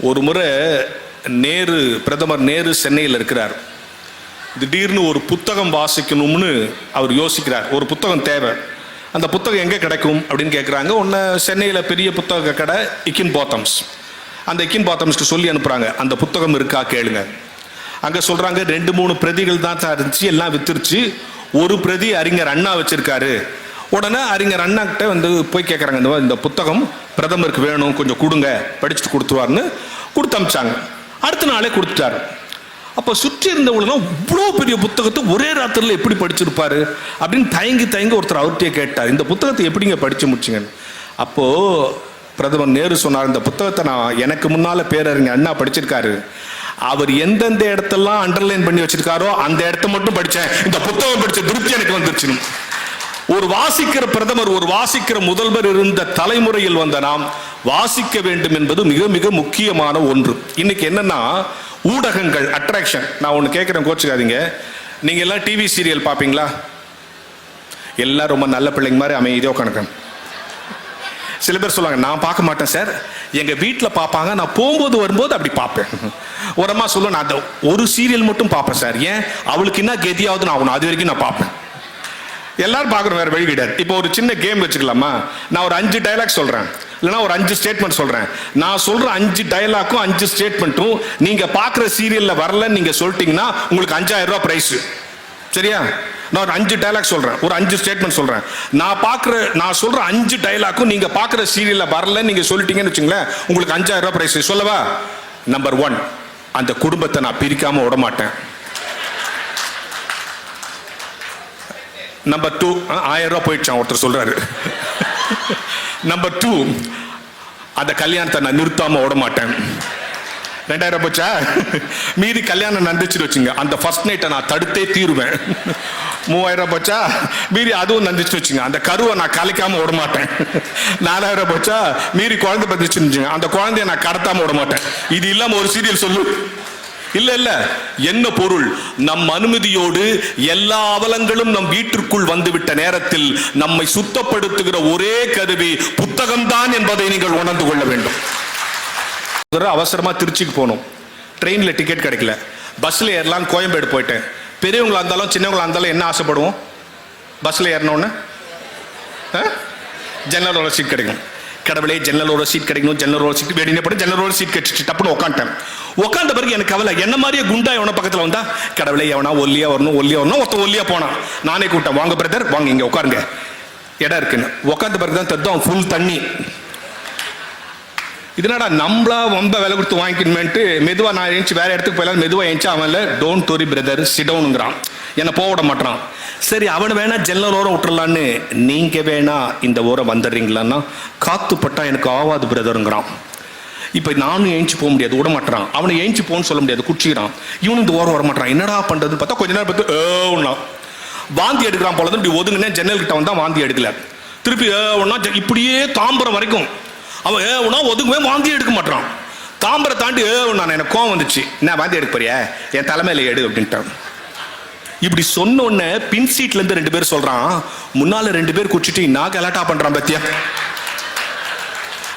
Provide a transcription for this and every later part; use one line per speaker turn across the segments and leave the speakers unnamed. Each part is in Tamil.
ஒரு முறை நேரு பிரதமர் நேரு சென்னையில் இருக்கிறார். திடீர்னு ஒரு புத்தகம் வாசிக்கணும்னு அவர் யோசிக்கிறார். ஒரு புத்தகம் தேவை. அந்த புத்தகம் எங்கே கிடைக்கும் அப்படின்னு கேட்குறாங்க ஒன்று சென்னையில் பெரிய புத்தக கடை இக்கின் பாத்தம்ஸ் அந்த இக்கின் பாத்தம்ஸ்க்கு சொல்லி அனுப்புகிறாங்க அந்த புத்தகம் இருக்கா கேளுங்க. அங்கே சொல்கிறாங்க ரெண்டு மூணு பிரதிகள் தான் சார் இருந்துச்சு. எல்லாம் வித்துருச்சு. ஒரு பிரதி அறிஞர் அண்ணா வச்சுருக்காரு. உடனே அறிஞர் அண்ணா கிட்ட வந்து போய் கேட்குறாங்க இந்த மாதிரி இந்த புத்தகம் பிரதமருக்கு வேணும் கொஞ்சம் கொடுங்க படிச்சுட்டு கொடுத்துருவாருன்னு கொடுத்து அமிச்சாங்க. அடுத்த நாளே கொடுத்துட்டாரு. அப்போ சுற்றி இருந்தவங்களும் இவ்வளோ பெரிய புத்தகத்தை ஒரே ராத்திரியில் எப்படி படிச்சிருப்பாரு அப்படின்னு தயங்கி தயங்கி ஒருத்தர் அவர்கிட்டயே கேட்டார். இந்த புத்தகத்தை எப்படிங்க படித்து முடிச்சிங்கன்னு. அப்போது பிரதமர் நேரு சொன்னார் இந்த புத்தகத்தை நான் எனக்கு முன்னால் பேரறிஞர் அண்ணா படிச்சிருக்காரு. அவர் எந்தெந்த இடத்தெல்லாம் அண்டர்லைன் பண்ணி வச்சிருக்காரோ அந்த இடத்த மட்டும் படித்தேன் இந்த புத்தகம் படித்த திருப்தி எனக்கு வந்துருச்சுன்னு. ஒரு வாசிக்கிற பிரதமர் ஒரு வாசிக்கிற முதல்வர் இருந்த தலைமுறையில் வந்த நாம் வாசிக்க வேண்டும் என்பது மிக மிக முக்கியமான ஒன்று. இன்னைக்கு என்னன்னா ஊடகங்கள் அட்ராக்ஷன் நான் ஒன்று கேட்குறேன் கோச்சுக்காதீங்க. நீங்க எல்லாம் டிவி சீரியல் பார்ப்பீங்களா எல்லாம் ரொம்ப நல்ல பிள்ளைங்க மாதிரி அமைதியாக உட்காந்துக்கணும் சில பேர் சொல்லுவாங்க நான் பார்க்க மாட்டேன் சார். எங்க வீட்டில் பார்ப்பாங்க நான் போகும்போது வரும்போது அப்படி பார்ப்பேன் ஒரு அம்மா சொல்லுவேன் நான் அந்த ஒரு சீரியல் மட்டும் பார்ப்பேன் சார். ஏன்? அவளுக்கு என்ன கெதியாவது நான் ஆகணும் அது வரைக்கும் நான் பார்ப்பேன் எல்லாரும் பார்க்குறோம் வேறு வழி கிடையாது. இப்போ ஒரு சின்ன கேம் வச்சுக்கலாமா? நான் ஒரு அஞ்சு டைலாக் சொல்கிறேன் இல்லைன்னா ஒரு அஞ்சு ஸ்டேட்மெண்ட் சொல்கிறேன் நான் சொல்கிற அஞ்சு டைலாக்கும் அஞ்சு ஸ்டேட்மெண்ட்டும் நீங்கள் பார்க்குற சீரியலில் வரலன்னு நீங்கள் சொல்லிட்டீங்கன்னா உங்களுக்கு அஞ்சாயிரம் ரூபா ப்ரைஸு சரியா? நான் ஒரு அஞ்சு டைலாக் சொல்கிறேன் ஒரு அஞ்சு ஸ்டேட்மெண்ட் சொல்கிறேன் நான் பார்க்குற நான் சொல்கிற அஞ்சு டைலாக்கும் நீங்கள் பார்க்குற சீரியலில் வரலன்னு நீங்கள் சொல்லிட்டீங்கன்னு வச்சுங்களேன் உங்களுக்கு அஞ்சாயிரம் ரூபா பிரைஸ் சொல்லவா? நம்பர் ஒன் அந்த குடும்பத்தை நான் பிரிக்காமல் விட நம்பர் டூ ஆயிரம் ரூபாய் போயிடுச்சான் ஒருத்தர் சொல்றாரு. நம்பர் டூ அந்த கல்யாணத்தை நான் நிறுத்தாம ஓட மாட்டேன். ரெண்டாயிரம் போச்சா? மீதி கல்யாணம் நடந்துச்சுன்னு வச்சுங்க அந்த ஃபர்ஸ்ட் நைட்டை நான் தடுத்தே தீருவேன். மூவாயிரம் போச்சா? மீறி அதுவும் நந்துச்சுன்னு வச்சுங்க அந்த கருவை நான் கலைக்காம விட மாட்டேன். நாலாயிரம் போச்சா? மீறி குழந்தை பத்துச்சுன்னு அந்த குழந்தைய நான் கடத்தாம விட மாட்டேன். இது இல்லாம ஒரு சீரியல் சொல்லு. இல்ல இல்ல. என்ன பொருள்? நம் அனுமதியோடு எல்லா அவலங்களும் நம் வீட்டிற்குள் வந்துவிட்ட நேரத்தில் நம்மை சுத்தப்படுத்துகிற ஒரே கருவி புத்தகம்தான் என்பதை நீங்கள் உணர்ந்து கொள்ள வேண்டும். அவசரமா திருச்சிக்கு போகணும் ட்ரெயின்ல டிக்கெட் கிடைக்கல. பஸ்ல ஏறலாம் கோயம்பேடு போயிட்டேன். பெரியவங்களா இருந்தாலும் சின்னவங்களா இருந்தாலும் என்ன ஆசைப்படுவோம்? பஸ்ல ஏறினோன்னு ஜன்னலோட சீட் கிடைக்கும். கடவுளே ஜன்னலோட சீட் கிடைக்கணும் ஜன்னலோட சீட் வேடினே போட்டு ஜன்னலோட சீட் கிடைச்சிட்டு டப்புன்னு உட்காந்துட்டேன் உட்காந்த பிறகு எனக்கு கவலை. என்ன மாதிரியே குண்டா எவன பக்கத்தில் வந்தா கடவுளே எவனா ஒல்லியா வரணும் ஒல்லியா வரணும் ஒருத்தன் ஒல்லியா போனான். நானே கூப்பிட்டேன் வாங்க பிரதர் வாங்க இங்க உட்காருங்க இடம் இருக்குன்னு. உட்காந்த பிறகு தான் தத்துவம் ஃபுல் தண்ணி. இதனடா நம்மளா ரொம்ப விலை கொடுத்து வாங்கிக்கணுமேன்ட்டு மெதுவாக நான் எழுந்துச்சு வேற இடத்துக்கு போயிடலாம் மெதுவாக எழுந்துச்சு அவன் இல்லை டோன்ட் தோரி பிரதர் சிடவுனுங்கிறான் என்னை போக விட மாட்டான். சரி அவனை வேணா ஜன்னல் ஓரம் விட்டுறலான்னு நீங்கள் வேணா இந்த ஓரம் வந்துடுறீங்களான்னா காத்து பட்டா எனக்கு ஆவாது பிரதருங்கிறான் இப்போ நானும் ஏஞ்சி போக முடியாது விட மாட்டான் அவனை ஏஞ்சி போன்னு சொல்ல முடியாது குச்சிக்கிறான். இவனும் இந்த ஓரம் வர மாட்டான் என்னடா பண்ணுறதுன்னு பார்த்தா கொஞ்ச நேரம் பார்த்து ஏன்னா வாந்தி எடுக்கிறான் போல இப்படி ஒதுங்கினே ஜன்னல் கிட்ட வந்தால் வாந்தி எடுக்கல. திருப்பி ஏன்னா இப்படியே தாம்பரம் வரைக்கும். அவன் ஏ உனா ஒதுங்கவே வாந்தி எடுக்க மாட்டான் தாம்பரை தாண்டி ஏ நான் எனக்கு கோவம் வந்துச்சு. என்ன வாந்தி எடுக்க போறியா? என் தலைமையில் எடு அப்படின்ட்டான். இப்படி சொன்ன உடனே பின் சீட்ல இருந்து ரெண்டு பேர் சொல்றான் முன்னால ரெண்டு பேர் குடிச்சிட்டு நான் கலாட்டா பண்றான் பத்தியா?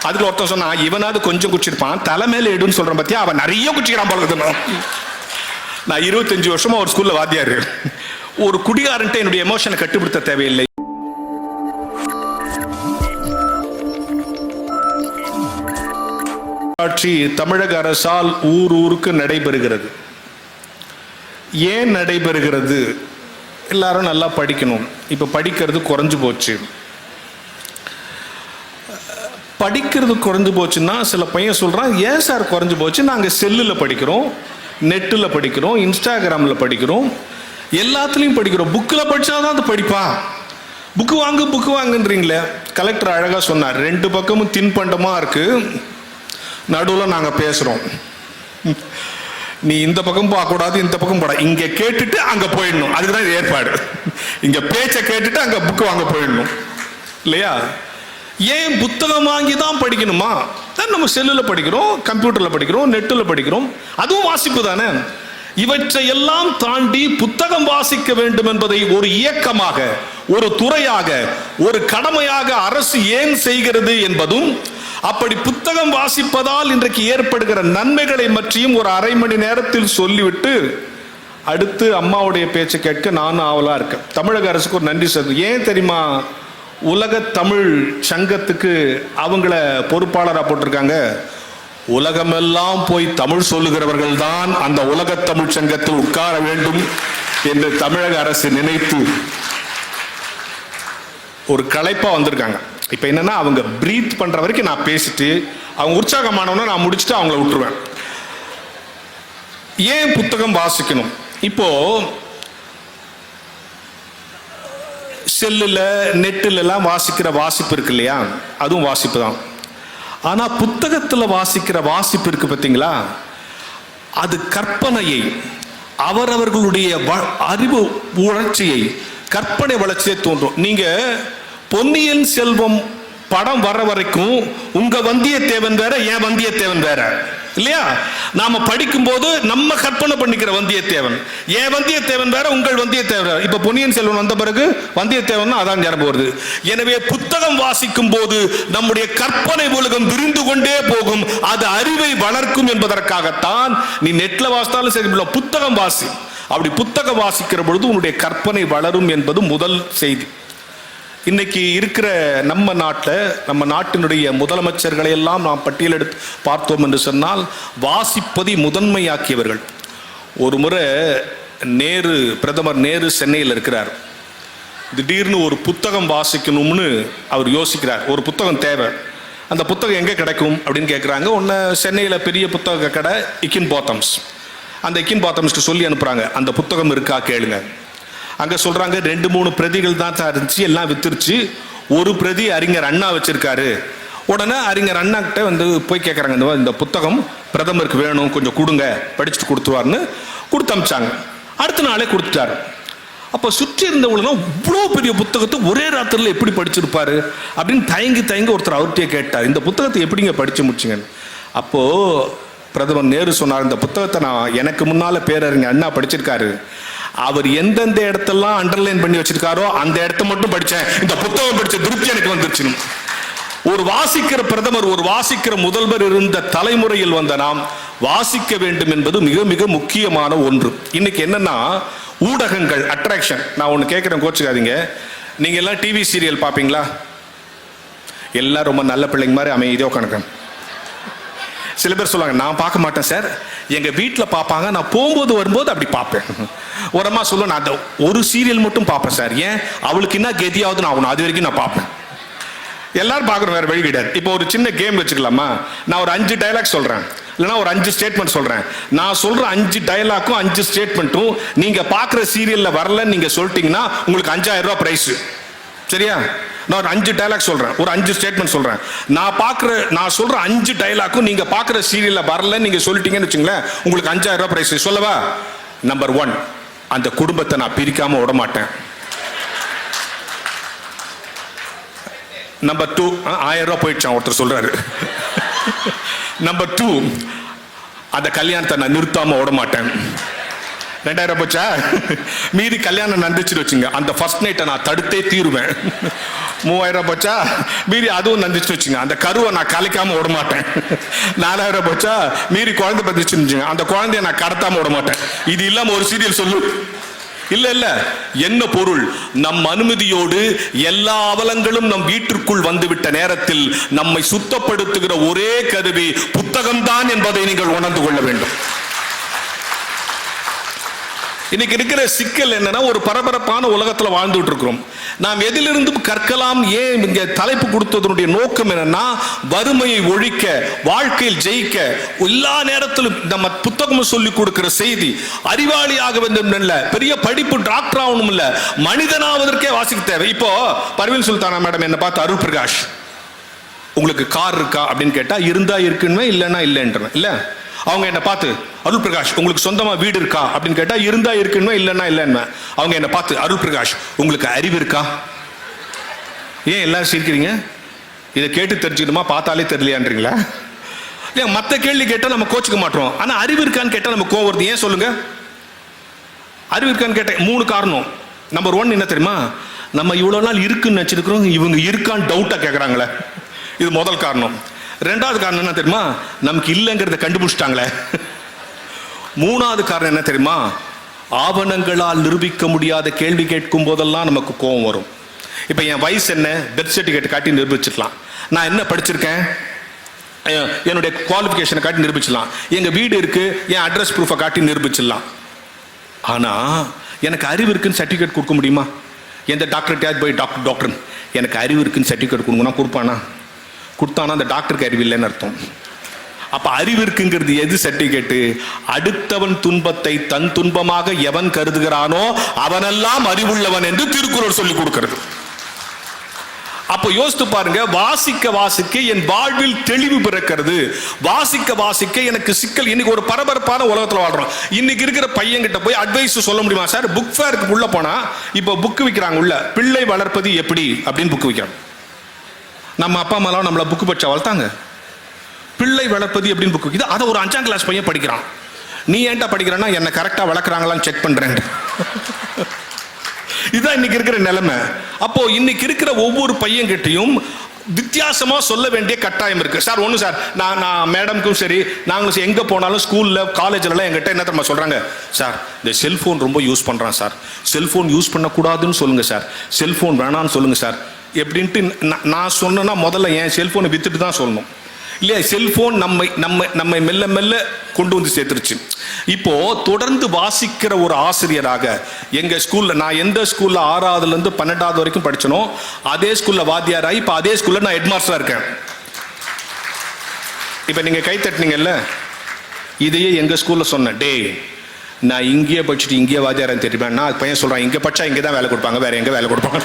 அதுக்கு ஒருத்தன் சொன்னா இவனாவது கொஞ்சம் குடிச்சிருப்பான் தலைமையில எடுன்னு சொல்றான் பத்தியா? அவன் நிறைய குடிச்சிக்கிறான் போல நான் இருபத்தஞ்சு வருஷமா ஒரு ஸ்கூல்ல வாத்தியாரு. ஒரு குடிகாரன்ட்டு என்னுடைய எமோஷனை கட்டுப்படுத்த தேவையில்லை. ஆட்சி தமிழக அரசால் ஊர் ஊருக்கு நடைபெறுகிறது. ஏன் நடைபெறுகிறது? எல்லாரும் நல்லா படிக்கணும். இப்போ படிக்கிறது குறைஞ்சு போச்சு. படிக்கிறது குறைஞ்சு போச்சுன்னா சில பையன் சொல்கிறான் ஏன் சார் குறைஞ்சு போச்சு? நாங்கள் செல்லில் படிக்கிறோம் நெட்டில் படிக்கிறோம் இன்ஸ்டாகிராமில் படிக்கிறோம் எல்லாத்துலேயும் படிக்கிறோம். புக்கில் படித்தாதான் அது படிப்பா புக்கு வாங்கு புக்கு வாங்குன்றீங்களே? கலெக்டர் அழகாக சொன்னார். ரெண்டு பக்கமும் தின்பண்டமாக இருக்குது நடுவில் நாங்கள் பேசுகிறோம் நீ இந்த பக்கம் போகக்கூடாது இந்த பக்கம் போட. இங்கே கேட்டுட்டு அங்கே போயிடணும். அதுக்கு தான் ஏற்பாடு. இங்கே பேச்சை கேட்டுட்டு அங்கே புக்கு வாங்க போயிடணும். இல்லையா? ஏன் புத்தகம் வாங்கி தான் படிக்கணுமா? தான் நம்ம செல்லில் படிக்கிறோம் கம்ப்யூட்டரில் படிக்கிறோம் நெட்டில் படிக்கிறோம். அதுவும் வாசிப்பு தானே? இவற்றை எல்லாம் தாண்டி புத்தகம் வாசிக்க வேண்டும் என்பதை ஒரு இயக்கமாக ஒரு துறையாக ஒரு கடமையாக அரசு ஏன் செய்கிறது என்பதும் அப்படி புத்தகம் வாசிப்பதால் இன்றைக்கு ஏற்படுகிற நன்மைகளை பற்றியும் ஒரு அரை மணி நேரத்தில் சொல்லிவிட்டு அடுத்து அம்மாவுடைய பேச்சை கேட்க நானும் ஆவலா இருக்கேன். தமிழக அரசுக்கு ஒரு நன்றி சொல்றது ஏன் தெரியுமா? உலக தமிழ் சங்கத்துக்கு அவங்கள பொறுப்பாளராக போட்டிருக்காங்க. உலகமெல்லாம் போய் தமிழ் சொல்லுகிறவர்கள் தான் அந்த உலக தமிழ் சங்கத்தில் உட்கார வேண்டும் என்று தமிழக அரசு நினைத்து ஒரு களைப்பாக வந்திருக்காங்க. இப்போ என்னன்னா அவங்க ப்ரீத் பண்ணுற வரைக்கும் நான் பேசிட்டு அவங்க உற்சாகமானவன நான் முடிச்சுட்டு அவங்கள விட்டுருவேன். ஏன் புத்தகம் வாசிக்கணும்? இப்போ செல்லுல நெட்டுல எல்லாம் வாசிக்கிற வாசிப்பு இருக்கு இல்லையா? அதுவும் வாசிப்பு தான். ஆனா புத்தகத்துல வாசிக்கிற வாசிப்பு இருக்கு பார்த்தீங்களா அது கற்பனையை அவரவர்களுடைய வ- அறிவு உணர்ச்சியை கற்பனை வளர்ச்சியை தோன்றும் நீங்க பொன்னியின் செல்வம் படம் வர வரைக்கும் உங்க வந்தியத்தேவன் வேற என் வந்தியத்தேவன் வேற. இல்லையா? நாம படிக்கும்போது நம்ம கற்பனை பண்ணிக்கிற வந்தியத்தேவன். என் வந்தியத்தேவன் வேற? உங்கள் வந்தியத்தேவன் வேற. இப்ப பொன்னியின் செல்வன் வந்த பிறகு வந்தியத்தேவன் அதான் ஞாபகம் வருது. எனவே புத்தகம் வாசிக்கும் போது நம்முடைய கற்பனை உலகம் விரிந்து கொண்டே போகும். அது அறிவை வளர்க்கும் என்பதற்காகத்தான் நீ நெட்ல வாசித்தாலும் சரி புத்தகம் வாசி. அப்படி புத்தகம் வாசிக்கிற பொழுது உன்னுடைய கற்பனை வளரும் என்பது முதல் செய்தி. இன்னைக்கு இருக்கிற நம்ம நாட்டில் நம்ம நாட்டினுடைய முதலமைச்சர்களை எல்லாம் நாம் பட்டியலெடுத்து பார்த்தோம் என்று சொன்னால் வாசிப்பதை முதன்மையாக்கியவர்கள். ஒரு முறை நேரு பிரதமர் நேரு சென்னையில் இருக்கிறார். திடீர்னு ஒரு புத்தகம் வாசிக்கணும்னு அவர் யோசிக்கிறார். ஒரு புத்தகம் தேவை. அந்த புத்தகம் எங்கே கிடைக்கும் அப்படின்னு கேட்குறாங்க ஒன்று சென்னையில் பெரிய புத்தக கடை இக்கின் பாத்தம்ஸ் அந்த இக்கின் பாத்தம்ஸ்க்கு சொல்லி அனுப்புகிறாங்க அந்த புத்தகம் இருக்கா கேளுங்க. அங்கே சொல்கிறாங்க ரெண்டு மூணு பிரதிகள் தான் தான் இருந்துச்சு எல்லாம் வித்துருச்சு. ஒரு பிரதி அறிஞர் அண்ணா வச்சிருக்காரு. உடனே அறிஞர் அண்ணா கிட்ட வந்து போய் கேட்குறாங்க இந்த மாதிரி இந்த புத்தகம் பிரதமருக்கு வேணும் கொஞ்சம் கொடுங்க படிச்சுட்டு கொடுத்துருவாருன்னு கொடுத்து அமிச்சாங்க. அடுத்த நாளே கொடுத்துட்டாரு. அப்போ சுற்றி இருந்தவங்களும் இவ்வளோ பெரிய புத்தகத்தை ஒரே ராத்திரியில் எப்படி படிச்சிருப்பாரு? அப்படின்னு தயங்கி தயங்கி ஒருத்தர் அவர்கிட்டயே கேட்டார் இந்த புத்தகத்தை எப்படிங்க படிச்சு முடிச்சிங்கன்னு. அப்போ பிரதமர் நேரு சொன்னார் இந்த புத்தகத்தை நான் எனக்கு முன்னால பேரறிஞர் அண்ணா படிச்சிருக்காரு. அவர் எந்தெந்த இடத்தெல்லாம் அண்டர்லைன் பண்ணி வச்சிருக்காரோ அந்த இடத்த மட்டும் படிச்சேன். இந்த புத்தகம் படிச்ச திருப்தி எனக்கு வந்துருச்சுன்னு. ஒரு வாசிக்கிற பிரதமர் ஒரு வாசிக்கிற முதல்வர் இருந்த தலைமுறையில் வந்த நாம் வாசிக்க வேண்டும் என்பது மிக மிக முக்கியமான ஒன்று. இன்னைக்கு என்னன்னா ஊடகங்கள் அட்ராக்ஷன் நான் ஒன்று கேட்குறேன் கோச்சுக்காதீங்க. நீங்க எல்லாம் டிவி சீரியல் பார்ப்பீங்களா? எல்லாம் ரொம்ப நல்ல பிள்ளைங்க மாதிரி அமைதியாக உட்காந்துக்கணும். சில பேர் சொல்லுவாங்க நான் பார்க்க மாட்டேன் சார். எங்கள் வீட்டில் பார்ப்பாங்க. நான் போகும்போது வரும்போது அப்படி பார்ப்பேன். உரமா சொல்ல நான் அந்த ஒரு சீரியல் மட்டும் பார்ப்பேன் சார். ஏன்? அவளுக்கு என்ன கெதியாவது நான் ஆகணும் அது வரைக்கும் நான் பார்ப்பேன். எல்லாரும் பார்க்குறோம் வேறு வழி கிடையாது. இப்போ ஒரு சின்ன கேம் வச்சுக்கலாமா? நான் ஒரு அஞ்சு டைலாக் சொல்கிறேன் இல்லைன்னா ஒரு அஞ்சு ஸ்டேட்மெண்ட் சொல்கிறேன் நான் சொல்கிற அஞ்சு டைலாக்கும் அஞ்சு ஸ்டேட்மெண்ட்டும் நீங்கள் பார்க்குற சீரியலில் வரலன்னு நீங்கள் சொல்லிட்டீங்கன்னா உங்களுக்கு அஞ்சாயிரம் ரூபா ப்ரைஸு சரியா? நான் ஒரு அஞ்சு டைலாக் சொல்கிறேன் ஒரு அஞ்சு ஸ்டேட்மெண்ட் சொல்கிறேன் நான் பார்க்குற நான் சொல்கிற அஞ்சு டைலாக்கும் நீங்கள் பார்க்குற சீரியலில் வரல நீங்கள் சொல்லிட்டீங்கன்னு வச்சுங்களேன் உங்களுக்கு அஞ்சாயிரம் ரூபாய் சொல்லவா? நம்பர் ஒன் அந்த குடும்பத்தை நான் பிரிக்காமல் விட மாட்டேன். நம்பர் டூ ஆயிரம் போயிடுச்சான் ஒருத்தர் சொல்கிறாரு நம்பர் டூ அந்த கல்யாணத்தை நான் நிறுத்தாமல் விட மாட்டேன். ரெண்டாயிரம் போச்சா? மீதி கல்யாணம் நந்திச்சுட்டு வச்சுங்க. அந்த ஃபர்ஸ்ட் நைட்டை நான் தடுத்தே தீருவேன். மூவாயிரம் போச்சா? மீறி அதுவும் நடந்துச்சு வச்சுங்க. அந்த கருவை நான் கலைக்காம விட மாட்டேன். நாலாயிரம் போச்சா? மீறி குழந்தை பத்துச்சுன்னு அந்த குழந்தைய நான் கடத்தாம விட மாட்டேன். இது இல்லாம ஒரு சீரியல் சொல்லு. இல்ல இல்ல. என்ன பொருள்? நம் அனுமதியோடு எல்லா அவலங்களும் நம் வீட்டிற்குள் வந்துவிட்ட நேரத்தில் நம்மை சுத்தப்படுத்துகிற ஒரே கருவி புத்தகம்தான் என்பதை நீங்கள் உணர்ந்து கொள்ள வேண்டும். இன்னைக்கு இருக்கிற சிக்கல் என்னன்னா ஒரு பரபரப்பான உலகத்தில் வாழ்ந்துட்டு இருக்கிறோம் நாம் எதிலிருந்தும் கற்கலாம் ஏன் இங்கே தலைப்பு கொடுத்ததனுடைய நோக்கம் என்னன்னா வறுமையை ஒழிக்க வாழ்க்கையில் ஜெயிக்க எல்லா நேரத்திலும் நம்ம புத்தகம் சொல்லி கொடுக்கிற செய்தி அறிவாளி ஆக வேண்டும் இல்ல பெரிய படிப்பு டாக்டர் ஆகணும் இல்ல மனிதனாவதற்கே வாசிக்க தேவை. இப்போ பர்வீன் சுல்தானா மேடம் என்ன பார்த்து அருள் பிரகாஷ் உங்களுக்கு கார் இருக்கா? அப்படின்னு கேட்டா இருந்தா இருக்குன்னு இல்லைன்னா இல்லைன்றேன். இல்லை? அவங்க என்ன பார்த்து அருள் பிரகாஷ் உங்களுக்கு சொந்தமா வீடு இருக்கா? அப்படின்னு கேட்டா இருந்தா இருக்குன்னு இல்லைன்னா இல்லைன்னு அவங்க என்ன பார்த்து அருள் பிரகாஷ் உங்களுக்கு அறிவு இருக்கா? ஏன் எல்லாரும் சிரிக்கிறீங்க? இதை கேட்டு தெரிஞ்சுக்கணுமா? பார்த்தாலே தெரியலையான்றீங்களா? ஏன் மற்ற கேள்வி கேட்டால் நம்ம கோச்சுக்க மாட்டோம். ஆனால் அறிவு இருக்கான்னு கேட்டால் நம்ம கோவம் வருது. ஏன் சொல்லுங்க? அறிவு இருக்கான்னு கேட்டேன் மூணு காரணம். நம்பர் ஒன் என்ன தெரியுமா? நம்ம இவ்வளோ நாள் இருக்குன்னு நினச்சிருக்கிறோம் இவங்க இருக்கான்னு டவுட்டாக கேட்குறாங்களே இது முதல் காரணம். ரெண்டாவது காரணம் என்ன தெரியுமா? நமக்கு இல்லைங்கிறத கண்டுபிடிச்சிட்டாங்களே. மூணாவது காரணம் என்ன தெரியுமா? ஆவணங்களால் நிரூபிக்க முடியாத கேள்வி கேட்கும் போதெல்லாம் நமக்கு கோபம் வரும். இப்போ என் வயசு என்ன? டெத் சர்டிஃபிகேட் காட்டி நிரூபிச்சிடலாம். நான் என்ன படிச்சிருக்கேன்? என்னுடைய குவாலிஃபிகேஷனை காட்டி நிரூபிச்சிடலாம். எங்கள் வீடு இருக்குது என் அட்ரஸ் ப்ரூஃபை காட்டி நிரூபிச்சிடலாம். ஆனால் எனக்கு அறிவு இருக்குன்னு சர்டிஃபிகேட் கொடுக்க முடியுமா? எந்த டாக்டர்கிட்டயாவது போய் டாக்டர் டாக்டர் எனக்கு அறிவு இருக்குன்னு சர்டிஃபிகேட் கொடுங்கன்னா கொடுப்பானா? கொடுத்தானா அந்த டாக்டருக்கு அறிவு இல்லைன்னு அர்த்தம். அப்ப அறிவு இருக்குங்கிறது எது சர்டிஃபிகேட்டு அடுத்தவன் துன்பத்தை தன் துன்பமாக எவன் கருதுகிறானோ அவனெல்லாம் அறிவுள்ளவன் என்று திருக்குறள் சொல்லி கொடுக்கிறது. அப்போ யோசித்து பாருங்க வாசிக்க வாசிக்க என் வாழ்வில் தெளிவு பிறக்கிறது. வாசிக்க வாசிக்க எனக்கு சிக்கல் இன்னைக்கு ஒரு பரபரப்பான உலகத்தில் வாழ்றோம். இன்னைக்கு இருக்கிற பையன்கிட்ட போய் அட்வைஸ் சொல்ல முடியுமா? சார் புக் ஃபேருக்கு உள்ள போனா இப்போ புக் விற்கிறாங்க உள்ள. பிள்ளை வளர்ப்பது எப்படி? அப்படின்னு புக் விற்கிறாங்க நம்ம அப்பா அம்மாலாம் நம்மள புக்கு படிச்சா வளர்த்தாங்க. பிள்ளை வளர்ப்பது எப்படின்னு புக்கு விற்கிது அதை ஒரு அஞ்சாம் கிளாஸ் பையன் படிக்கிறான். நீ ஏன்டா படிக்கிறேன்னா என்ன கரெக்டாக வளர்க்குறாங்களான்னு செக் பண்ணுறேன் இதுதான் இன்னைக்கு இருக்கிற நிலைமை. அப்போ இன்னைக்கு இருக்கிற ஒவ்வொரு பையன்கிட்டையும் வித்தியாசமாக சொல்ல வேண்டிய கட்டாயம் இருக்குது சார் ஒன்று சார் நான் நான் மேடம்க்கும் சரி நாங்களும் சரி, போனாலும் ஸ்கூலில் காலேஜ்லலாம் எங்கிட்ட என்ன தெரியுமா சொல்கிறாங்க சார் இந்த செல்ஃபோன் ரொம்ப யூஸ் பண்ணுறான் சார். செல்ஃபோன் யூஸ் பண்ணக்கூடாதுன்னு சொல்லுங்கள் சார். செல்ஃபோன் வேணான்னு சொல்லுங்கள் சார். எப்படின்ட்டு நான் நான் சொன்னேன்னா முதல்ல என் செல்போனை வித்துட்டு தான் சொல்லணும். இல்லையா? செல்போன் நம்மை நம்ம நம்மை மெல்ல மெல்ல கொண்டு வந்து சேர்த்துருச்சு. இப்போ தொடர்ந்து வாசிக்கிற ஒரு ஆசிரியராக எங்க ஸ்கூல்ல நான் எந்த ஸ்கூல்ல ஆறாவதுல இருந்து பன்னெண்டாவது வரைக்கும் படிச்சனோ அதே ஸ்கூல்ல வாத்தியாராகி இப்போ அதே ஸ்கூல்ல நான் ஹெட்மாஸ்டரா இருக்கேன். இப்போ நீங்க கை தட்டினீங்கல்ல? இதையே எங்க ஸ்கூல்ல சொன்னேன். டே நான் இங்கேயே படிச்சுட்டு இங்கேயே வாத்தியாரன் தெரியுமா நான் பையன் சொல்றான் இங்க படிச்சா இங்கே தான் வேலை கொடுப்பாங்க வேற எங்க வேலை கொடுப்பாங்க?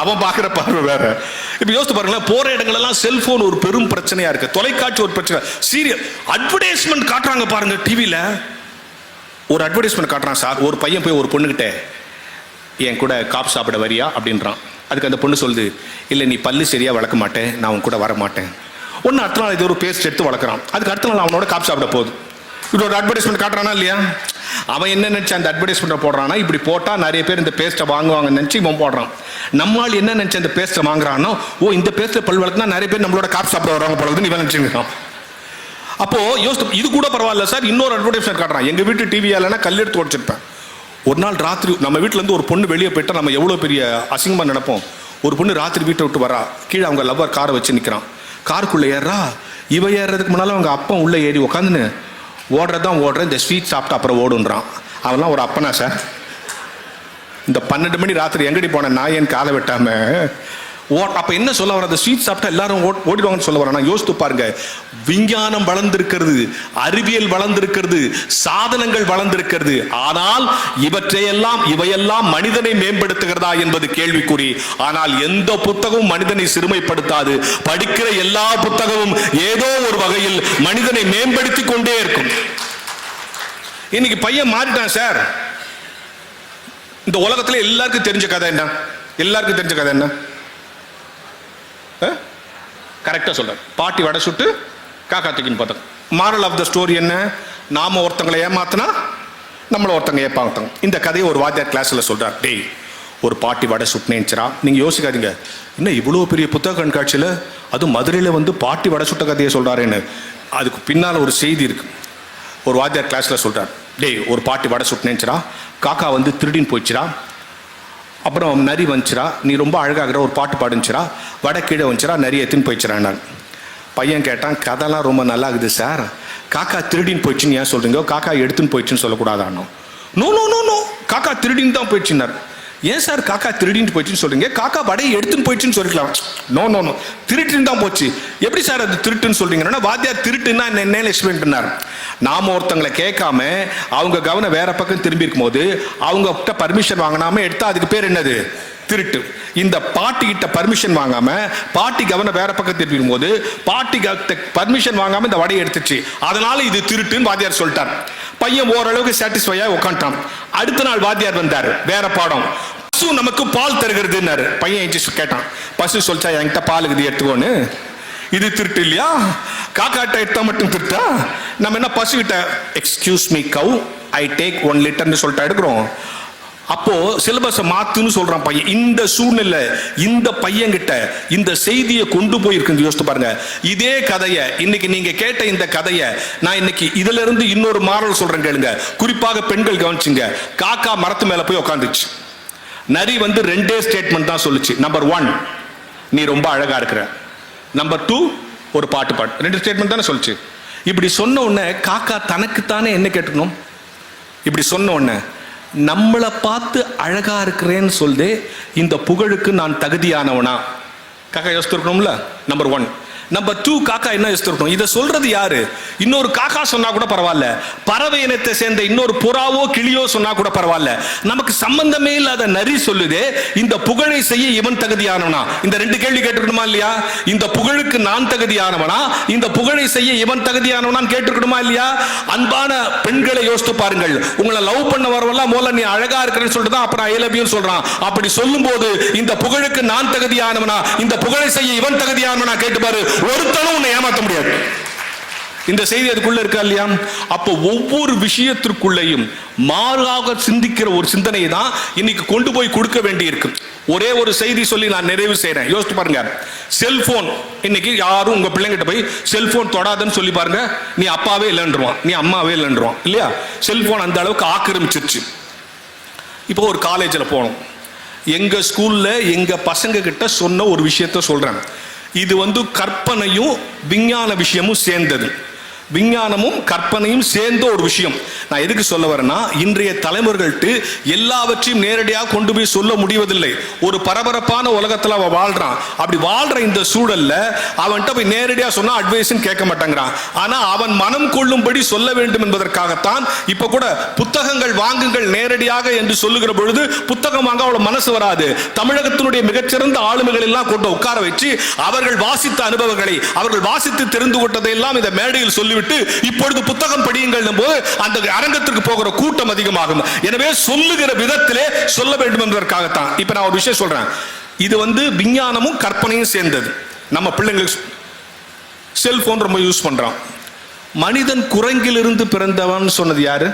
அவன் பார்க்குற பார்வை வேற. இப்போ யோசித்து பாருங்களேன் போகிற இடங்களெல்லாம் செல்ஃபோன் ஒரு பெரும் பிரச்சனையாக இருக்குது தொலைக்காட்சி ஒரு பிரச்சனை. சீரியல் அட்வர்டைஸ்மெண்ட் காட்டுறாங்க பாருங்கள் டிவியில் ஒரு அட்வர்டைஸ்மெண்ட் காட்டுறான் சார். ஒரு பையன் போய் ஒரு பொண்ணுகிட்ட என் கூட காப் சாப்பிட வரியா? அப்படின்றான். அதுக்கு அந்த பொண்ணு சொல்லுது இல்லை நீ பல்லு சரியாக வளர்க்க மாட்டேன். நான் உன் கூட வர மாட்டேன் ஒன்று அடுத்த நாள் இது ஒரு பேஸ்ட் எடுத்து வளர்க்குறான். அதுக்கு அடுத்த நாள் அவனோட காப் சாப்பிட போகுது. இப்படி ஒரு அட்வர்டைஸ்மெண்ட் காட்டுறானா இல்லையா? அவன் என்ன நினச்சி அந்த அட்வர்டைஸ்மெண்ட்டை போடுறானா? இப்படி போட்டால் நிறைய பேர் இந்த பேஸ்ட்டை வாங்குவாங்கன்னு நினச்சி இவன் போடுறான். நம்மால் என்ன நினச்சி அந்த பேஸ்ட்டை வாங்குறானோ ஓ இந்த பேஸ்ட்டில் பல் வளர்த்துனா நிறைய பேர் நம்மளோட காப் சாப்பிட வராங்க போகிறதுன்னு இவன் நினச்சிருக்கான் அப்போ யோசித்து இது கூட பரவாயில்ல சார் இன்னொரு அட்வர்டைஸ்மெண்ட் காட்டுறான். எங்கள் வீட்டு டிவி இல்லைன்னா கல் எடுத்து உடச்சிருப்பேன் ஒரு நாள் ராத்திரி நம்ம வீட்டிலேருந்து இருந்து ஒரு பொண்ணு வெளியே போயிட்டால் நம்ம எவ்வளோ பெரிய அசிங்கமாக நினைப்போம். ஒரு பொண்ணு ராத்திரி வீட்டை விட்டு வரா. கீழே அவங்க லவ்வர் காரை வச்சு நிற்கிறான் காருக்குள்ளே ஏறா இவ ஏறுறதுக்கு முன்னால் அவங்க அப்பா உள்ளே ஏறி உட்காந்துன்னு ஓடுறதான் ஓடுறேன் இந்த ஸ்வீட் சாப்பிட்டு அப்புறம் ஓடுன்றான். அவன்லாம் ஒரு அப்பனா சார் இந்த பன்னெண்டு மணி ராத்திரி எங்கடி போன? நான் என் காலை வெட்டாமல் ஓ அப்ப என்ன சொல்ல வர அந்த ஸ்வீட் சாப்பிட்டா எல்லாரும் ஓட்- ஓடிடுவாங்கன்னு சொல்ல வரேன் யோசித்து பாருங்க. விஞ்ஞானம் வளர்ந்திருக்கிறது அறிவியல் வளர்ந்திருக்கிறது சாதனங்கள் வளர்ந்திருக்கிறது. ஆனால் இவற்றையெல்லாம் இவையெல்லாம் மனிதனை மேம்படுத்துகிறதா என்பது கேள்விக்குறி. ஆனால் எந்த புத்தகமும் மனிதனை சிறுமைப்படுத்தாது. படிக்கிற எல்லா புத்தகமும் ஏதோ ஒரு வகையில் மனிதனை மேம்படுத்தி கொண்டே இருக்கும். இன்னைக்கு பையன் மாறிட்டான் சார். இந்த உலகத்துல எல்லாருக்கும் தெரிஞ்ச கதை என்ன? எல்லாருக்கும் தெரிஞ்ச கதை என்ன? கரெக்டாக சொல்கிறார் பாட்டி வடை சுட்டு காக்கா தூக்கின்னு பார்த்தோம் மாரல் ஆஃப் த ஸ்டோரி என்ன? நாம் ஒருத்தங்களை ஏமாத்தினா நம்மளை ஒருத்தங்க ஏப்பாங்க இந்த கதையை ஒரு வாத்தியார் கிளாஸில் சொல்கிறார் டேய் ஒரு பாட்டி வடை சுட்டுனேச்சுரா நீங்கள் யோசிக்காதீங்க. இன்னும் இவ்வளோ பெரிய புத்தக கண்காட்சியில் அதுவும் மதுரையில் வந்து பாட்டி வடை சுட்ட கதையை சொல்கிறாருன்னு அதுக்கு பின்னால் ஒரு செய்தி இருக்கு. ஒரு வாத்தியார் கிளாஸில் சொல்கிறார் டேய் ஒரு பாட்டி வடை சுட்டுனேச்சுரா காக்கா வந்து திருடின்னு போயிடுச்சுரா அப்புறம் நரி வந்துச்சுரா நீ ரொம்ப அழகாகிற ஒரு பாட்டு பாடுச்சுரா வட கீழே வந்துச்சுரா நரி எத்தின்னு போயிடுச்சுறான் நான். பையன் கேட்டான் கதைலாம் ரொம்ப நல்லா இருக்குது சார். காக்கா திருடின்னு போயிடுச்சுன்னு ஏன் சொல்கிறீங்க காக்கா எடுத்துன்னு போயிடுச்சுன்னு சொல்லக்கூடாதானோ? No no no no. காக்கா திருடின்னு தான் போயிடுச்சுன்னார். ஏன் சார் காக்கா திருடின்னு போயிடுச்சுன்னு சொல்றீங்க? காக்கா படையை எடுத்துன்னு போயிடுச்சுன்னு சொல்லிக்கலாம். No no no. திருட்டுன்னு தான் போச்சு. எப்படி சார் அது திருட்டுன்னு சொல்றீங்கன்னா வாத்தியார் திருட்டுன்னா என்ன எக்ஸ்பிளைன் பண்ணார்? நாம ஒருத்தங்களை கேட்காம அவங்க கவனம் வேற பக்கம் திரும்பி இருக்கும்போது அவங்க கிட்ட பர்மிஷன் வாங்கினாம எடுத்தா அதுக்கு பேர் என்னது? திருட்டு. இந்த பாட்டி கிட்ட பர்மிஷன் வாங்காம பாட்டி கவனம் வேற பக்கம் திருப்பி போது பாட்டி பர்மிஷன் வாங்காம இந்த வடையை எடுத்துச்சு. அதனால இது திருட்டுன்னு வாத்தியார் சொல்லிட்டார். பையன் ஓரளவுக்கு சாட்டிஸ்ஃபையா உட்காந்துட்டான் அடுத்த நாள் வாத்தியார் வந்தார். வேற பாடம். பசு நமக்கு பால் தருகிறதுன்னாரு. பையன் எஞ்சி கேட்டான். பசு சொல்லிச்சா என்கிட்ட பால் இது எடுத்துக்கோன்னு. இது திருட்டு இல்லையா காக்காட்ட எடுத்தா மட்டும் திருட்டா? நம்ம என்ன பசு கிட்ட excuse me cow I take one லிட்டர்னு சொல்லிட்டு எடுக்கிறோம். அப்போ சிலபஸை மாத்துன்னு சொல்றான் பையன். இந்த சூழ்நிலை இந்த பையன்கிட்ட இந்த செய்தியை கொண்டு போயிருக்கு யோசித்து பாருங்க. இதே கதையை இன்னைக்கு நீங்க கேட்ட இந்த கதையை நான் இன்னைக்கு இதுல இருந்து இன்னொரு மாறல் சொல்றேன் கேளுங்க. குறிப்பாக பெண்கள் கவனிச்சுங்க. காக்கா மரத்து மேல போய் உட்காந்துச்சு நரி வந்து ரெண்டே ஸ்டேட்மெண்ட் தான் சொல்லுச்சு. நம்பர் ஒன் நீ ரொம்ப அழகா இருக்கிற. நம்பர் டூ ஒரு பாட்டு பாட்டு ரெண்டு ஸ்டேட்மெண்ட் தானே சொல்லுச்சு. இப்படி சொன்ன உடனே காக்கா தனக்குத்தானே என்ன கேட்டுக்கணும்? இப்படி சொன்ன உடனே நம்மளை பார்த்து அழகா இருக்கிறேன்னு சொல்லி இந்த புகழுக்கு நான் தகுதியானவனா? காக்கா யோசித்துருக்கணும்ல நம்பர் ஒன் நம்பர் டூ காக்கா என்ன யோசித்துருக்கணும்? இதை சொல்றது யாரு? இன்னொரு காக்கா சொன்னா கூட பரவாயில்ல. பறவை இனத்தை சேர்ந்த இன்னொரு புறாவோ கிளியோ சொன்னா கூட பரவாயில்ல. நமக்கு சம்பந்தமே இல்லாத நரி சொல்லுதே. இந்த புகழை செய்ய இவன் தகுதியானவனா? இந்த ரெண்டு கேள்வி கேட்டுக்கணுமா இல்லையா? இந்த புகழுக்கு நான் தகுதியானவனா? இந்த புகழை செய்ய இவன் தகுதியானவனான்னு கேட்டுக்கணுமா இல்லையா? அன்பான பெண்களை யோசித்து பாருங்கள். உங்களை லவ் பண்ண வரவெல்லாம் முதல்ல நீ அழகா இருக்கிறேன்னு சொல்லிட்டு தான் அப்புறம் ஐ சொல்றான். அப்படி சொல்லும்போது இந்த புகழுக்கு நான் தகுதியானவனா? இந்த புகழை செய்ய இவன் தகுதியானவனா? கேட்டு பாரு. ஒருத்தனும் உன்னை ஏமாத்த முடியாது. இந்த செய்தி அதுக்குள்ள இருக்கா இல்லையா? அப்போ ஒவ்வொரு விஷயத்திற்குள்ளேயும் மாறாக சிந்திக்கிற ஒரு சிந்தனையை தான் இன்னைக்கு கொண்டு போய் கொடுக்க வேண்டி இருக்கு ஒரே ஒரு செய்தி சொல்லி நான் நிறைவு செய்யறேன் யோசிச்சு பாருங்க. செல்போன். இன்னைக்கு யாரும் உங்க பிள்ளைங்கிட்ட போய் செல்போன் தொடாதுன்னு சொல்லி பாருங்க. நீ அப்பாவே இல்லைன்றுவான். நீ அம்மாவே இல்லைன்றுவான். இல்லையா? செல்போன் அந்த அளவுக்கு ஆக்கிரமிச்சிருச்சு. இப்போ ஒரு காலேஜில் போனோம். எங்க ஸ்கூல்ல எங்க பசங்க கிட்ட சொன்ன ஒரு விஷயத்த சொல்றேன். இது வந்து கற்பனையும் விஞ்ஞான விஷயமும் சேர்ந்தது. விஞ்ஞானமும் கற்பனையும் சேர்ந்த ஒரு விஷயம். நான் எதுக்கு சொல்ல வரேன்னா இன்றைய தலைமுறைகள்ட்டு எல்லாவற்றையும் நேரடியாக கொண்டு போய் சொல்ல முடிவதில்லை. ஒரு பரபரப்பான உலகத்தில் அவன் வாழ்கிறான் அப்படி வாழ்கிற இந்த சூழலில் அவன்கிட்ட போய் நேரடியாக சொன்னால் அட்வைஸும் கேட்க மாட்டேங்கிறான். ஆனால் அவன் மனம் கொள்ளும்படி சொல்ல வேண்டும் என்பதற்காகத்தான் இப்போ கூட புத்தகங்கள் வாங்குங்கள் நேரடியாக என்று சொல்லுகிற பொழுது புத்தகம் வாங்க அவ்வளோ மனசு வராது. தமிழகத்தினுடைய மிகச்சிறந்த ஆளுமைகள் எல்லாம் கொண்டு உட்கார வச்சு அவர்கள் வாசித்த அனுபவங்களை அவர்கள் வாசித்து தெரிந்து கொண்டதை இந்த மேடையில் சொல்லி சொல்லிவிட்டு இப்பொழுது புத்தகம் படியுங்கள் போது அந்த அரங்கத்திற்கு போகிற கூட்டம் அதிகமாகும். எனவே சொல்லுகிற விதத்திலே சொல்ல வேண்டும் என்பதற்காகத்தான். இப்ப நான் ஒரு விஷயம் சொல்றேன். இது வந்து விஞ்ஞானமும் கற்பனையும் சேர்ந்தது. நம்ம பிள்ளைங்களுக்கு செல்போன் ரொம்ப யூஸ் பண்றோம். மனிதன் குரங்கிலிருந்து பிறந்தவன் சொன்னது யாரு?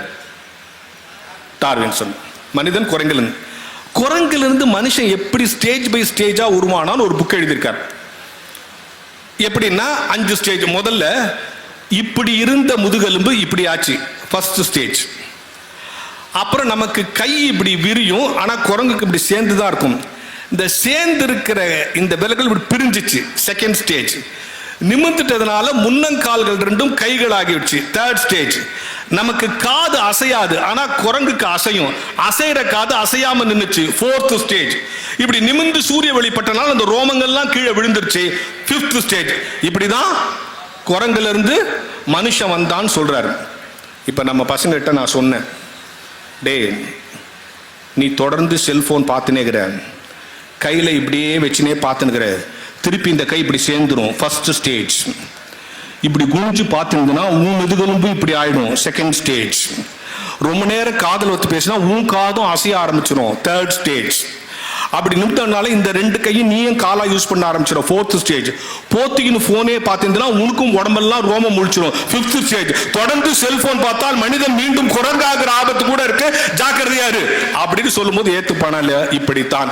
டார்வின்சன் மனிதன் குரங்கிலிருந்து. குரங்கிலிருந்து மனுஷன் எப்படி ஸ்டேஜ் பை ஸ்டேஜா உருவானான்னு ஒரு புக் எழுதியிருக்கார். எப்படின்னா அஞ்சு ஸ்டேஜ் முதல்ல இப்படி இருந்த முதுகெலும்பு இப்படி ஆச்சு ஃபர்ஸ்ட் ஸ்டேஜ் அப்புறம் நமக்கு கை இப்படி விரியும் ஆனால் குரங்குக்கு இப்படி சேர்ந்து தான் இருக்கும். இந்த சேர்ந்து இருக்கிற இந்த விலகல் இப்படி பிரிஞ்சிச்சு செகண்ட் ஸ்டேஜ் நிமிர்ந்துட்டதுனால முன்னங்கால்கள் ரெண்டும் கைகள் ஆகிடுச்சு தேர்ட் ஸ்டேஜ் நமக்கு காது அசையாது ஆனா குரங்குக்கு அசையும். அசைற காது அசையாம நின்னுச்சு ஃபோர்த் ஸ்டேஜ் இப்படி நிமிர்ந்து சூரிய வெளிப்பட்டனால அந்த ரோமங்கள்லாம் கீழே விழுந்துருச்சு ஃபிஃப்த் ஸ்டேஜ் இப்படிதான் குரங்குலேருந்து மனுஷன் வந்தான்னு சொல்கிறாரு இப்போ நம்ம பசங்கள்கிட்ட நான் சொன்னேன். டேய் நீ தொடர்ந்து செல்ஃபோன் பார்த்துனேக்கிற கையில் இப்படியே வச்சுனே பார்த்துனுக்கிற. திருப்பி இந்த கை இப்படி சேர்ந்துரும் ஃபர்ஸ்ட் ஸ்டேஜ் இப்படி குனிஞ்சு பார்த்துருந்தனா உன் முதுகெலும்பு இப்படி ஆயிடும் செகண்ட் ஸ்டேஜ் ரொம்ப நேரம் காதல் ஒத்து பேசினா உன் காதும் அசைய ஆரம்பிச்சிடும் தேர்ட் ஸ்டேஜ் அப்படி நிமித்தம்னால இந்த ரெண்டு கையும் நீயும் காலா யூஸ் பண்ண ஆரம்பிச்சிடும். ஃபோர்த் ஸ்டேஜ் போத்திக்கின்னு போனே பார்த்தீங்கன்னா உனக்கும் உடம்பெல்லாம் ரோமம் முழிச்சிடும் ஃபிஃப்த் ஸ்டேஜ் தொடர்ந்து செல்போன் பார்த்தால் மனிதன் மீண்டும் குரங்காகிற ஆபத்து கூட இருக்கு. ஜாக்கிரதையா இரு அப்படின்னு சொல்லும்போது ஏத்துப்பானா இப்படித்தான்.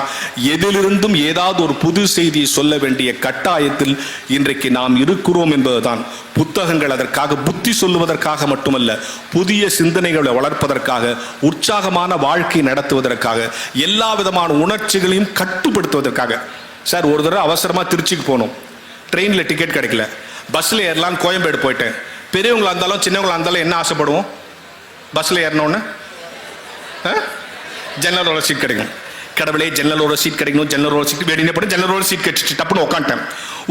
எதிலிருந்தும் ஏதாவது ஒரு புது செய்தியை சொல்ல வேண்டிய கட்டாயத்தில் இன்றைக்கு நாம் இருக்கிறோம் என்பதுதான். புத்தகங்கள் அதற்காக புத்தி சொல்லுவதற்காக மட்டுமல்ல புதிய சிந்தனைகளை வளர்ப்பதற்காக உற்சாகமான வாழ்க்கை நடத்துவதற்காக எல்லா விதமான உணர்ச்சிகளையும் கட்டுப்படுத்துவதற்காக. சார் ஒரு தடவை அவசரமா திருச்சிக்கு போகணும் ட்ரெயினில் டிக்கெட் கிடைக்கல. பஸ்ஸில் ஏறலான்னு கோயம்பேடு போயிட்டேன். பெரியவங்களா இருந்தாலும் சின்னவங்களா இருந்தாலும் என்ன ஆசைப்படுவோம்? பஸ்ஸில் ஏறினோன்னு ஜன்னலோட சீட் கிடைக்கும் கடவுளே ஜன்னலோட சீட் கிடைக்கணும் ஜன்னலோட சீட் வேடினே போட்டு ஜன்னலோட சீட் கிடைச்சிட்டு டப்புன்னு உட்காந்துட்டேன்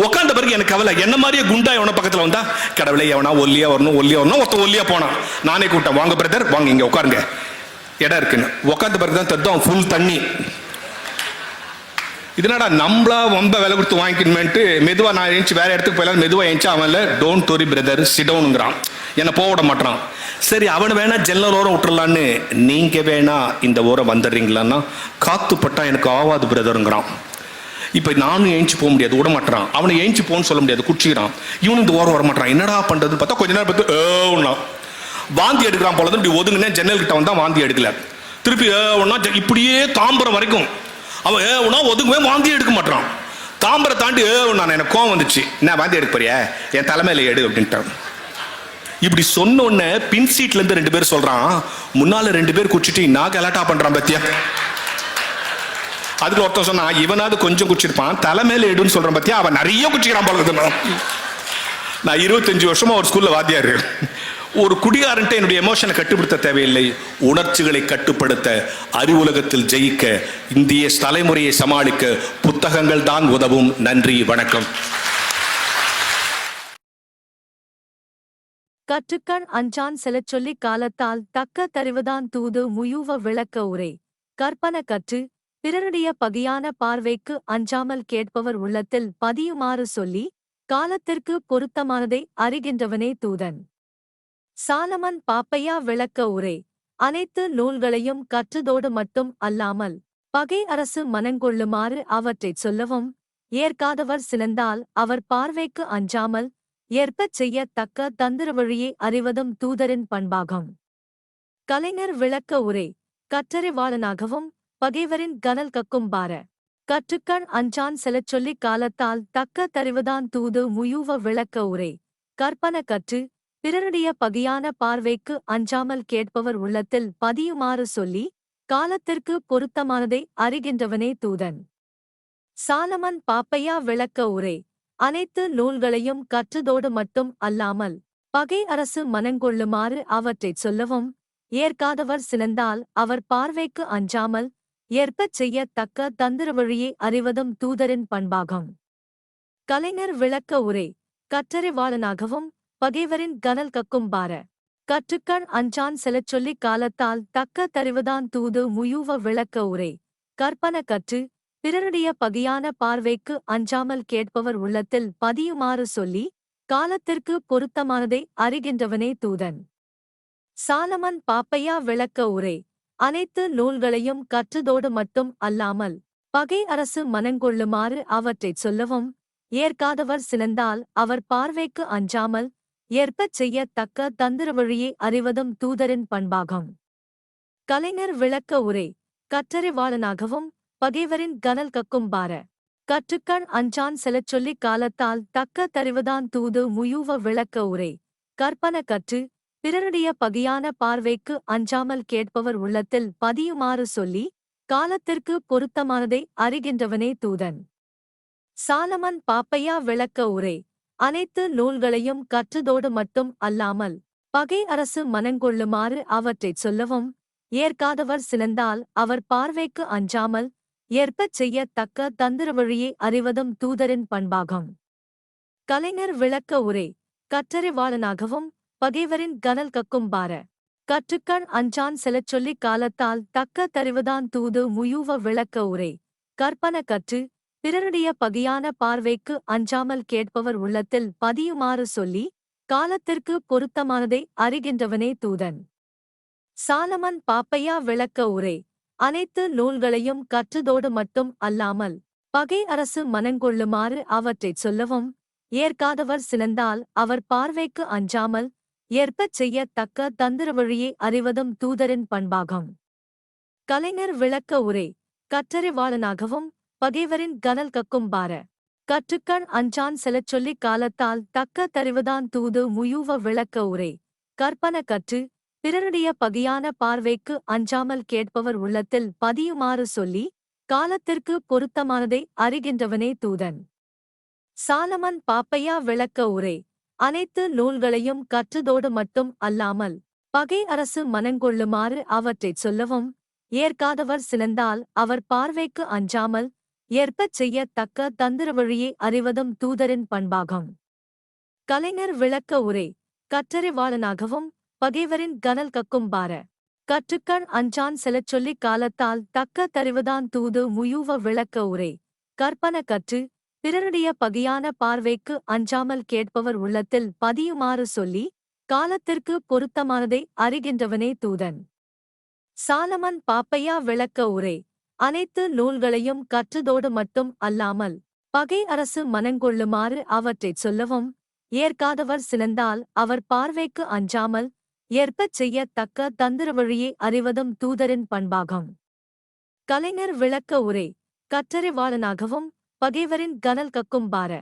உட்காந்த பிறகு எனக்கு கவலை என்ன மாதிரியே குண்டா எவன பக்கத்தில் வந்தா? கடவுளே எவனா ஒல்லியா வரணும் ஒல்லியா வரணும் ஒருத்தன் ஒல்லியா போனான். நானே கூப்பிட்டேன் வாங்க பிரதர் வாங்க இங்கே உட்காருங்க. இடம் இருக்குன்னு. உட்காந்த பிறகு தான் தத்துவம் ஃபுல் தண்ணி. இதனடா நம்மளா ரொம்ப விலை கொடுத்து வாங்கிக்கணுமேன்ட்டு மெதுவாக நான் எழுந்துச்சு வேற இடத்துக்கு போயிடலாம் மெதுவாக எழுந்துச்சு அவன் இல்லை டோன்ட் டோரி பிரதர் சிடோனுங்கிறான் என்னை போக விட மாட்டான். சரி அவனை வேணா ஜென்னல் ஓரம் விட்டுறலான்னு நீங்கள் வேணா இந்த ஓரம் வந்துடுறீங்களான்னா காத்து பட்டா எனக்கு ஆவாது பிரதருங்கிறான் இப்போ நானும் ஏஞ்சி போக முடியாது விட மாட்டான். அவனை ஏஞ்சி போன்னு சொல்ல முடியாது குச்சிக்கிறான் இவனும் இந்த ஓரம் வர மாட்டான் என்னடா பண்ணுறதுன்னு பார்த்தா கொஞ்ச நேரம் பார்த்து ஏன்னா வாந்தி எடுக்கிறான் போல இப்படி ஒதுங்கினே ஜன்னல் கிட்ட வந்தால் வாந்தி எடுக்கல. திருப்பி ஒன்றா இப்படியே தாம்பரம் வரைக்கும் அவன் ஏவனா ஒன்னா ஒதுக்குவே வாந்தி எடுக்க மாட்டான் தாம்பரை தாண்டி ஏ நான் எனக்கு கோவம் வந்துச்சு. என்ன வாந்தி எடுக்க போறியா? என் தலைமையில எடு அப்படின்ட்டான். இப்படி சொன்ன உடனே பின் சீட்ல இருந்து ரெண்டு பேர் சொல்றான் முன்னால ரெண்டு பேர் குச்சிட்டு நான் கலாட்டா பண்றான் பத்தியா? அதுக்கு ஒருத்தன் சொன்னா இவனாவது கொஞ்சம் குச்சிருப்பான் தலைமையில எடுன்னு சொல்றான் பத்தியா? அவன் நிறைய குச்சிக்கிறான் போல நான் இருபத்தஞ்சு வருஷமா ஒரு ஸ்கூல்ல வாத்தியாரு. ஒரு குடிகாரன்ட்ட என்னுடைய எமோஷனை கட்டுப்படுத்த தேவையில்லை. உணர்ச்சிகளை கட்டுப்படுத்த அறிவுலகத்தில் ஜெயிக்க இந்திய தலைமுறையை சமாளிக்க புத்தகங்கள் தான் உதவும். நன்றி வணக்கம்.
கற்றுக்கண் அஞ்சான் செலச் சொல்லி காலத்தால் தக்க தருவதான் தூது முயூவ விளக்க உரை. கற்பன கற்று பிறருடைய பகையான பார்வைக்கு அஞ்சாமல் கேட்பவர் உள்ளத்தில் பதியுமாறு சொல்லி காலத்திற்கு பொருத்தமானதை அறிகின்றவனே தூதன். சாலமன் பாப்பையா விளக்க உரை. அனைத்து நூல்களையும் கற்றதோடு மட்டும் அல்லாமல் பகை அரசு மனங்கொள்ளுமாறு அவற்றைச் சொல்லவும் ஏற்காதவர் சினந்தால் அவர் பார்வைக்கு அஞ்சாமல் ஏற்பச் செய்யத் தக்க தந்திர வழியை அறிவதும் தூதரின் பண்பாகும். கலைஞர் விளக்க உரை. கற்றறிவாளனாகவும் பகைவரின் கனல் கக்கும் பார. கற்றுக்கண் அஞ்சான் செலச் சொல்லி காலத்தால் தக்க தறிவுதான் தூது முயூவ விளக்க உரை. கற்பன கற்று பிறருடைய பகையான பார்வைக்கு அஞ்சாமல் கேட்பவர் உள்ளத்தில் பதியுமாறு சொல்லி காலத்திற்கு பொருத்தமானதை அறிகின்றவனே தூதன். சாலமன் பாப்பையா விளக்க உரை அனைத்து நூல்களையும் கற்றதோடு மட்டும் அல்லாமல் பகை அரசு மனங்கொள்ளுமாறு அவற்றைச் சொல்லவும் ஏற்காதவர் சினந்தால் அவர் பார்வைக்கு அஞ்சாமல் ஏற்பச் செய்யத் தக்க தந்திர வழியை அறிவதும் தூதரின் பண்பாகும். கலைஞர் விளக்க உரை கற்றறிவாளனாகவும் பகைவரின் கனல் கக்கும் பார. கற்றுக்கண் அஞ்சான் செலச் சொல்லி காலத்தால் தக்க தறிவுதான் தூது முயூவ விளக்க உரை. கற்பன கற்று பிறருடைய பகையான பார்வைக்கு அஞ்சாமல் கேட்பவர் உள்ளத்தில் பதியுமாறு சொல்லி காலத்திற்கு பொருத்தமானதை அறிகின்றவனே தூதன். சாலமன் பாப்பையா விளக்க உரை. அனைத்து நூல்களையும் கற்றதோடு மட்டும் அல்லாமல் பகை அரசு மனங்கொள்ளுமாறு அவற்றைச் சொல்லவும் ஏற்காதவர் சினந்தால் அவர் பார்வைக்கு அஞ்சாமல் ஏற்பச் செய்யத் தக்க தந்திர வழியை அறிவதும் தூதரின் பண்பாகும். கலைஞர் விளக்க உரை கற்றறிவாளனாகவும் பகைவரின் கனல் கக்கும் பார. கற்றுக்கண் அஞ்சான் செலச் சொல்லி காலத்தால் தக்க தறிவதான் தூது முயூவ விளக்க உரை. கற்பன கற்று பிறருடைய பகையான பார்வைக்கு அஞ்சாமல் கேட்பவர் உள்ளத்தில் பதியுமாறு சொல்லி காலத்திற்கு பொருத்தமானதை அறிகின்றவனே தூதன். சாலமன் பாப்பையா விளக்க உரை அனைத்து நூல்களையும் கற்றதோடு மட்டும் அல்லாமல் பகை அரசு மனங்கொள்ளுமாறு அவற்றைச் சொல்லவும் ஏற்காதவர் சினந்தால் அவர் பார்வைக்கு அஞ்சாமல் ஏற்பச் செய்யத் தக்க தந்திர வழியை அறிவதும் தூதரின் பண்பாகும். கலைஞர் விளக்க உரை கற்றறிவாளனாகவும் பகைவரின் கனல் கக்கும் பார. கற்றுக்கண் அஞ்சான் செலச் சொல்லி காலத்தால் தக்க தறிவுதான் தூது முயூவ விளக்க உரை கற்பன கற்று பிறருடைய பகையான பார்வைக்கு அஞ்சாமல் கேட்பவர் உள்ளத்தில் பதியுமாறு சொல்லி காலத்திற்கு பொருத்தமானதை அறிகின்றவனே தூதன். சாலமன் பாப்பையா விளக்க உரை அனைத்து நூல்களையும் கற்றதோடு மட்டும் அல்லாமல் பகை அரசு மனங்கொள்ளுமாறு அவற்றைச் சொல்லவும் ஏற்காதவர் சினந்தால் அவர் பார்வைக்கு அஞ்சாமல் ஏற்பச் செய்யத் தக்க தந்திர வழியை அறிவதும் தூதரின் பண்பாகும். கலைஞர் விளக்க உரை கற்றறிவாளனாகவும் பகைவரின் கனல் கக்கும் பார. கற்றுக்கண் அஞ்சான் செலச் சொல்லி காலத்தால் தக்க தறிவுதான் தூது முயூவ விளக்க உரை. கற்பன கற்று பிறருடைய பகையான பார்வைக்கு அஞ்சாமல் கேட்பவர் உள்ளத்தில் பதியுமாறு சொல்லி காலத்திற்கு பொருத்தமானதை அறிகின்றவனே தூதன். சாலமன் பாப்பையா விளக்க உரை. அனைத்து நூல்களையும் கற்றதோடு மட்டும் அல்லாமல் பகை அரசு மனங்கொள்ளுமாறு அவற்றைச் சொல்லவும் ஏற்காதவர் சினந்தால் அவர் பார்வைக்கு அஞ்சாமல் ஏற்பச் செய்யத் தக்க தந்திர வழியை அறிவதும் தூதரின் பண்பாகும். கலைஞர் விளக்க உரை கற்றறிவாளனாகவும் பகைவரின் கனல் கக்கும் பார. கற்றுக்கண் அஞ்சான் செலச் சொல்லி காலத்தால் தக்க தறிவுதான் தூது முயூவ விளக்க உரை. கற்பன கற்று பிறருடைய பகையான பார்வைக்கு அஞ்சாமல் கேட்பவர் உள்ளத்தில் பதியுமாறு சொல்லி காலத்திற்கு பொருத்தமானதை அறிகின்றவனே தூதன். சாலமன் பாப்பையா விளக்க உரை அனைத்து நூல்களையும் கற்றதோடு மட்டும் அல்லாமல் பகை அரசு மனங்கொள்ளுமாறு அவற்றைச் சொல்லவும் ஏற்காதவர் சினந்தால் அவர் பார்வைக்கு அஞ்சாமல் ஏற்பச் செய்யத் தக்க தந்திர வழியை அறிவதும் தூதரின் பண்பாகும். கலைஞர் விளக்க உரை கற்றறிவாளனாகவும் பகைவரின் கனல் கக்கும் பார.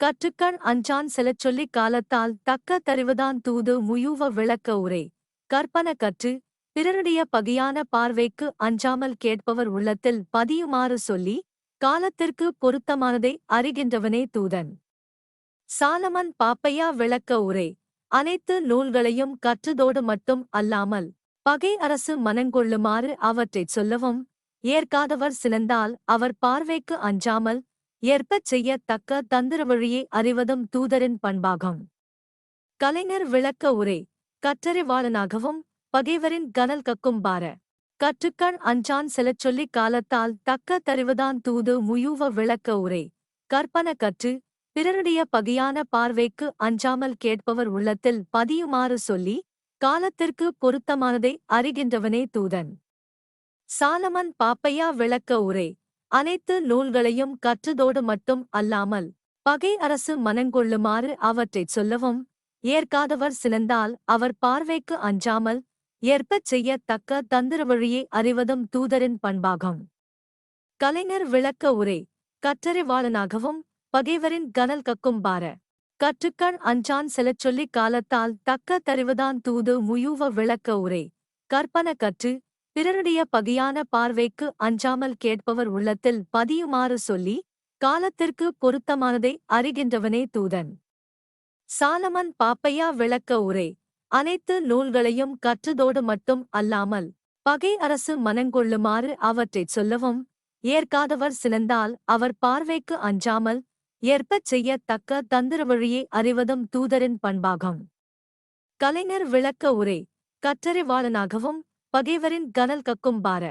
கற்றுக்கண் அஞ்சான் செலச் சொல்லிக் காலத்தால் தக்க தறிவுதான் தூது முயூவ விளக்க உரை கற்பன கற்று பிறருடைய பகையான பார்வைக்கு அஞ்சாமல் கேட்பவர் உள்ளத்தில் பதியுமாறு சொல்லி காலத்திற்கு பொருத்தமானதை அறிகின்றவனே தூதன். சாலமன் பாப்பையா விளக்க உரை அனைத்து நூல்களையும் கற்றதோடு மட்டும் அல்லாமல் பகை அரசு மனங்கொள்ளுமாறு அவற்றைச் சொல்லவும் ஏற்காதவர் சினந்தால் அவர் பார்வைக்கு அஞ்சாமல் ஏற்பச் செய்யத் தக்க தந்திர வழியை அறிவதும் தூதரின் பண்பாகும். கலைஞர் விளக்க உரை கற்றறிவாளனாகவும் பகைவரின் கனல் கக்கும் பார. கற்றுக்கண் அஞ்சான் செலச் சொல்லிக் காலத்தால் தக்க தருவதான் தூது முயூவ விளக்க உரை. கற்பன கற்று பிறருடைய பகையான பார்வைக்கு அஞ்சாமல் கேட்பவர் உள்ளத்தில் பதியுமாறு சொல்லி காலத்திற்கு பொருத்தமானதை அறிகின்றவனே தூதன். சாலமன் பாப்பையா விளக்க உரை. அனைத்து நூல்களையும் கற்றதோடு மட்டும் அல்லாமல் பகை அரசு மனங்கொள்ளுமாறு அவற்றைச் சொல்லவும் ஏற்காதவர் சினந்தால் அவர் பார்வைக்கு அஞ்சாமல் ஏற்பச் செய்யத் தக்க தந்திர வழியை அறிவதும் தூதரின் பண்பாகும். கலைஞர் விளக்க உரை கற்றறிவாளனாகவும் பகைவரின் கனல் கக்கும் பார. கற்றுக்கண் அஞ்சான் செலச் சொல்லிக் காலத்தால் தக்க தறிவுதான் தூது முயூவ விளக்க உரை. கற்பன கற்று பிறருடைய பகையான பார்வைக்கு அஞ்சாமல் கேட்பவர் உள்ளத்தில் பதியுமாறு சொல்லி காலத்திற்கு பொருத்தமானதை அறிகின்றவனே தூதன். சாலமன் பாப்பையா விளக்க உரை அனைத்து நூல்களையும் கற்றதோடு மட்டும் அல்லாமல் பகை அரசு மனங்கொள்ளுமாறு அவற்றைச் சொல்லவும் ஏற்காதவர் சினந்தால் அவர் பார்வைக்கு அஞ்சாமல் ஏற்பச் செய்யத் தக்க தந்திர வழியை அறிவதும் தூதரின் பண்பாகும். கலைஞர் விளக்க உரை கற்றறிவாளனாகவும் பகைவரின் கனல் கக்கும் பார.